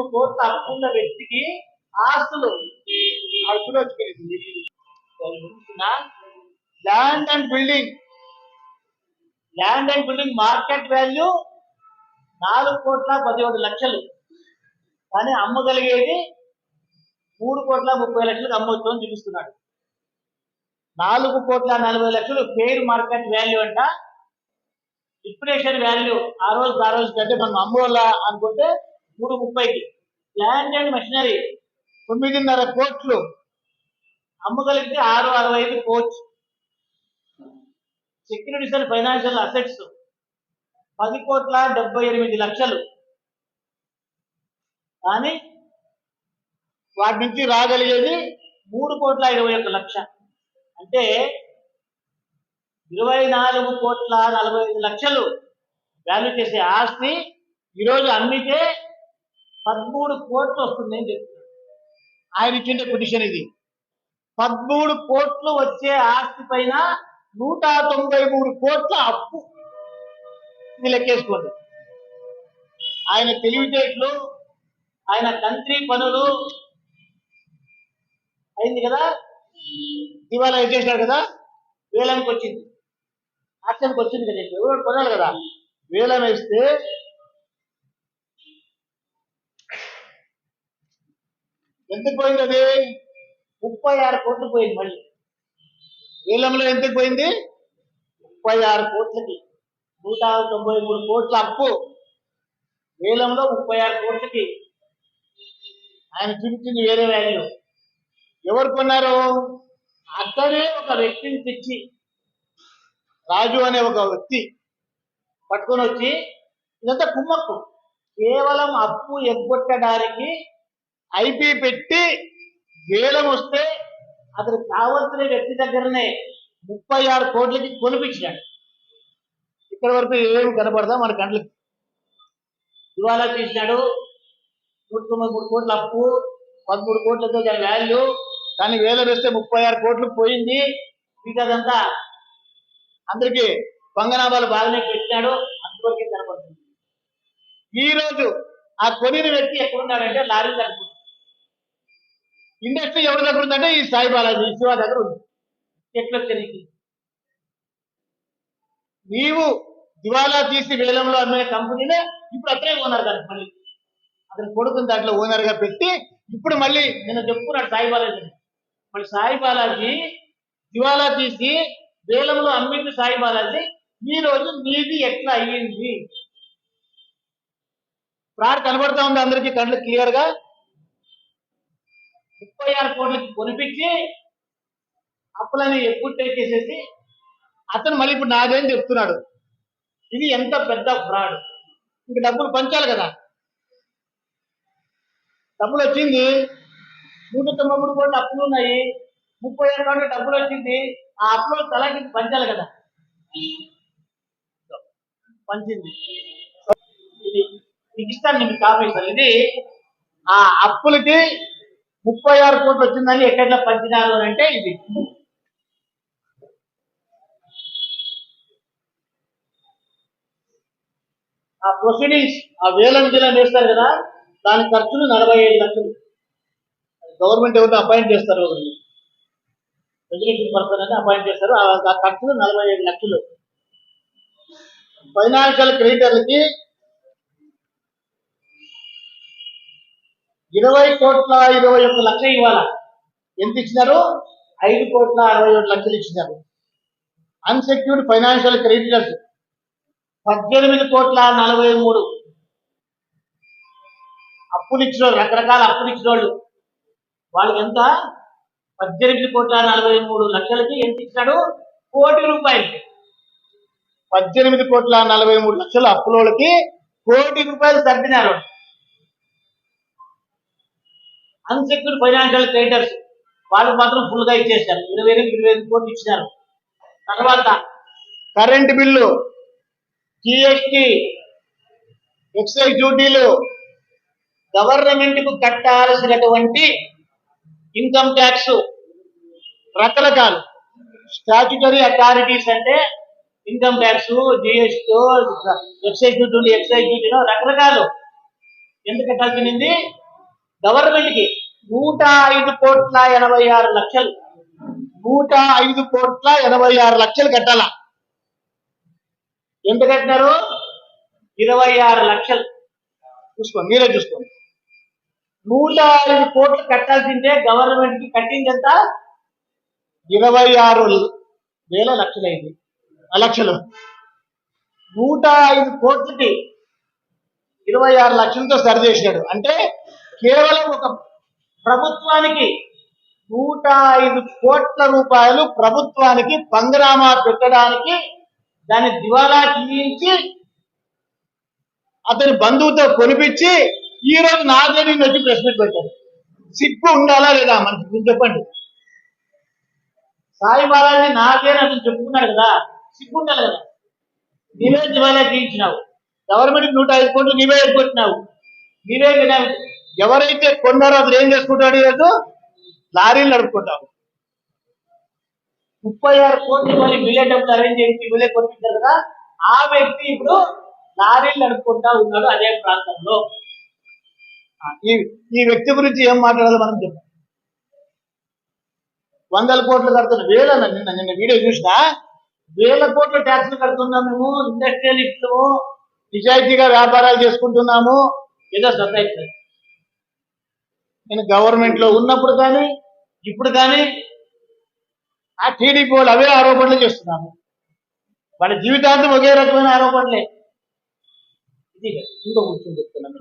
మూడు కోట్ల అప్పున్న వ్యక్తికి ఆస్తులు land and building land and building market value నాలుగు కోట్ల పదిహేడు లక్షలు. కానీ అమ్మగలిగేది మూడు కోట్ల ముప్పై లక్షలకు అమ్మవచ్చు అని చూపిస్తున్నాడు. నాలుగు కోట్ల నలభై లక్షలు ఫెయిర్ మార్కెట్ వాల్యూ అంట. లిక్విడేషన్ వాల్యూ ఆ రోజు ఆ రోజు కంటే మనం అమ్మోలా అనుకుంటే మూడు ముప్పైకి. ల్యాండ్ అండ్ మెషినరీ తొమ్మిదిన్నర కోట్లు. అమ్మగలిగితే ఆరు అరవై ఐదు కోచ్. సెక్యూరిటీస్ అండ్ ఫైనాన్షియల్ అసెట్స్ పది కోట్ల డెబ్బై ఎనిమిది లక్షలు. కానీ వాటి నుంచి రాగలిగేది మూడు కోట్ల ఇరవై ఒక్క లక్ష. అంటే ఇరవై నాలుగు కోట్ల నలభై ఐదు లక్షలు. వాల్యూ చేసే ఆస్తి ఈరోజు అమ్మితే పదమూడు కోట్లు వస్తుంది అని చెప్తున్నాడు. ఆయన ఇచ్చిన పిటిషన్ ఇది. పదమూడు కోట్లు వచ్చే ఆస్తి పైన నూట తొంభై మూడు కోట్ల అప్పు. ఇది లెక్కేసుకోండి. ఆయన తెలివితేటలు ఆయన కంట్రీ పనులు అయింది కదా? దివాలా చేసినాడు కదా? వేలంకి వచ్చింది. ఆక్షన్కి వచ్చింది కదా ఎవరు కొనాలి కదా? వేలం వేస్తే ఎందుకు పోయింది అది? ముప్పై ఆరు కోట్లు పోయింది మళ్ళీ. వేలంలో ఎందుకు పోయింది? ముప్పై ఆరు కోట్లకి. నూట తొంభై మూడు కోట్ల అప్పు. వేలంలో ముప్పై ఆరు కోట్లకి. ఆయన చూపించింది వేరే వాల్యూ. ఎవరు కొన్నారు? అక్కడే ఒక వ్యక్తిని తెచ్చి రాజు అనే ఒక వ్యక్తి పట్టుకొని వచ్చి ఇదంతా కుమ్మక్కు. కేవలం అప్పు ఎగ్గొట్టడానికి ఐపీ పెట్టి వేలం వస్తే అతనికి కావలసిన వ్యక్తి దగ్గరనే ముప్పై ఆరు కోట్లకి కొనిపించాడు ఇక్కడ వరకు ఏమి కనపడదా మన కండ్లకి? ఇవాళ తీసినాడు నూట తొంభై మూడు కోట్ల అప్పు పదమూడు కోట్లతో దాని వాల్యూ కానీ వేల వేస్తే ముప్పై ఆరు కోట్లు పోయింది. మిగతాదంతా అందరికి పంగనామాలు బాగానే పెట్టినాడు. అంతవరకే కనపడుతుంది ఈ రోజు ఆ కొనిన వ్యక్తి ఎక్కడున్నాడంటే లారీ దగ్గర ఇండస్ట్రీ ఎవరి దగ్గర ఉందంటే ఈ సాయి బాలాజీ శివ దగ్గర ఉంది. ఎట్లా తెలియదు? నీవు దివాలా తీసి వేలంలో అమ్మిన కంపెనీనే ఇప్పుడు అక్కడే ఓనర్ గారు మళ్ళీ. అతని కొడుకుని దాంట్లో ఓనర్గా పెట్టి ఇప్పుడు మళ్ళీ నేను చెప్పుకున్నాడు సాయి బాలాజీ మళ్ళీ సాయి బాలాజీ దివాలా తీసి వేలంలో అమ్మింది సాయి బాలాజీ ఈ రోజు నీది ఎట్లా అయ్యింది? ఫ్రాడ్ కనబడతా ఉంది అందరికీ కళ్ళు క్లియర్గా ముప్పై ఆరు కోట్లకి కొనిపించి అప్పులని ఎప్పుట్టేసేసి అతను మళ్ళీ ఇప్పుడు నాదేం చెప్తున్నాడు. ఇది ఎంత పెద్ద ఫ్రాడ్. ఇంక డబ్బులు పంచాలి కదా. డబ్బులు వచ్చింది నూట తొంభై మూడు కోట్లు అప్పులు ఉన్నాయి. ముప్పై ఆరు కోట్ల డబ్బులు వచ్చింది. ఆ అప్పులు తలకి పంచాలి కదా. పంచింది. ఇది మీకు ఇస్తాను నేను కాపీ సార్ ఇది ఆ అప్పులకి ముప్పై ఆరు కోట్లు వచ్చిందని ఎక్కడ పంచినారు అని అంటే ఇది. ఆ ప్రొసీడింగ్స్ ఆ వేలం జిల్లా వేస్తారు కదా దాని ఖర్చులు నలభై ఐదు లక్షలు. గవర్నమెంట్ ఎవరిని అపాయింట్ చేస్తారు? రెగ్యులేషన్ పర్సన్ అని అపాయింట్ చేస్తారు. ఆ ఆ ఖర్చులు నలభై ఐదు లక్షలు. ఫైనాన్షియల్ క్రెడిటర్లకి ఇరవై కోట్ల ఇరవై ఒక్క లక్ష ఇవ్వాల. ఎంత ఇచ్చినారు? ఐదు కోట్ల అరవై ఏడు లక్షలు ఇచ్చినారు. అన్సెక్యూర్డ్ ఫైనాన్షియల్ క్రెడిటర్స్ పద్దెనిమిది కోట్ల నలభై మూడు. అప్పులు ఇచ్చిన వాళ్ళు, రకరకాల అప్పులు ఇచ్చిన వాళ్ళు వాళ్ళకి ఎంత? పద్దెనిమిది కోట్ల నలభై మూడు లక్షలకి ఎంత ఇచ్చినాడు? కోటి రూపాయలు. పద్దెనిమిది కోట్ల నలభై మూడు లక్షల అప్పులోళ్ళకి కోటి రూపాయలు తగ్గినారు అన్సెక్యూర్డ్ ఫైనాన్షియల్ క్రెడిటర్స్ వాళ్ళకి మాత్రం ఫుల్గా ఇచ్చేసారు ఇరవై ఎనిమిది ఇరవై ఎనిమిది కోట్లు ఇచ్చినారు. తర్వాత కరెంట్ బిల్లు జిఎస్టి ఎక్సైజ్ డ్యూటీలు గవర్నమెంట్కు కట్టాల్సినటువంటి ఇన్కమ్ ట్యాక్స్ రకరకాలు. స్టాచ్యుటరీ అథారిటీస్ అంటే income tax GST excise duty excise డ్యూటీలో రకరకాలు. ఎందుకు కట్టాల్సింది? గవర్నమెంట్కి. నూట ఐదు కోట్ల ఎనభై ఆరు లక్షలు. నూట ఐదు కోట్ల ఎనభై ఆరు లక్షలు కట్టాల? ఎంత కట్టినారు? ఇరవై ఆరు లక్షలు. చూసుకోండి మీరే చూసుకోండి. నూట ఐదు కోట్లు కట్టాల్సిందే గవర్నమెంట్కి కట్టింది ఎంత? ఇరవై ఆరు వేల లక్షలైంది. ఆ లక్షలు. నూట ఐదు కోట్లకి ఇరవై ఆరు లక్షలతో సరి చేసినాడు. అంటే కేవలం ఒక ప్రభుత్వానికి నూట ఐదు కోట్ల రూపాయలు ప్రభుత్వానికి పంగరామా పెట్టడానికి దాన్ని దివాలా తీయించి అతని బంధువుతో కొనిపించి ఈ రోజు నాదేని వచ్చి ప్రశ్న పెట్టారు. సిగ్గు ఉండాలా లేదా మనకి? మీరు చెప్పండి. సాయి బాలాజీ నాదేని అతను చెప్పుకున్నాడు కదా సిగ్గు ఉండాలి కదా? నీవే దివాలా తీయించినావు గవర్నమెంట్ నూట ఐదు కోట్లు నీవే ఎదుర్కొట్టినావు నీవే వినా- ఎవరైతే కొన్నారో అతను ఏం చేసుకుంటాడు ఈరోజు? లారీలు నడుపుకుంటాడు. ముప్పై ఆరు కోట్లు మరి మిలియన్ డబ్బులు అరేంజ్ చేసి మిలియన్ కొట్టించారు కదా ఆ వ్యక్తి ఇప్పుడు లారీలు నడుపుకుంటా ఉన్నాడు అదే ప్రాంతంలో. ఈ ఈ వ్యక్తి గురించి ఏం మాట్లాడాలో మనం చెప్పాం వందల కోట్లు కడుతున్న వేల నిన్న నిన్న వీడియో చూసినా వేల కోట్ల ట్యాక్స్లు కడుతున్నాం మేము ఇండస్ట్రియలిస్టులు నిజాయితీగా వ్యాపారాలు చేసుకుంటున్నాము ఏదో సతాయిస్తారు నేను గవర్నమెంట్లో ఉన్నప్పుడు కానీ ఇప్పుడు కానీ ఆ టీడీపీ వాళ్ళు అవే ఆరోపణలు చేస్తున్నాను వాళ్ళ జీవితాంతం ఒకే రకమైన ఆరోపణలే. ఇది ఇంకో విషయం చెప్తున్నాను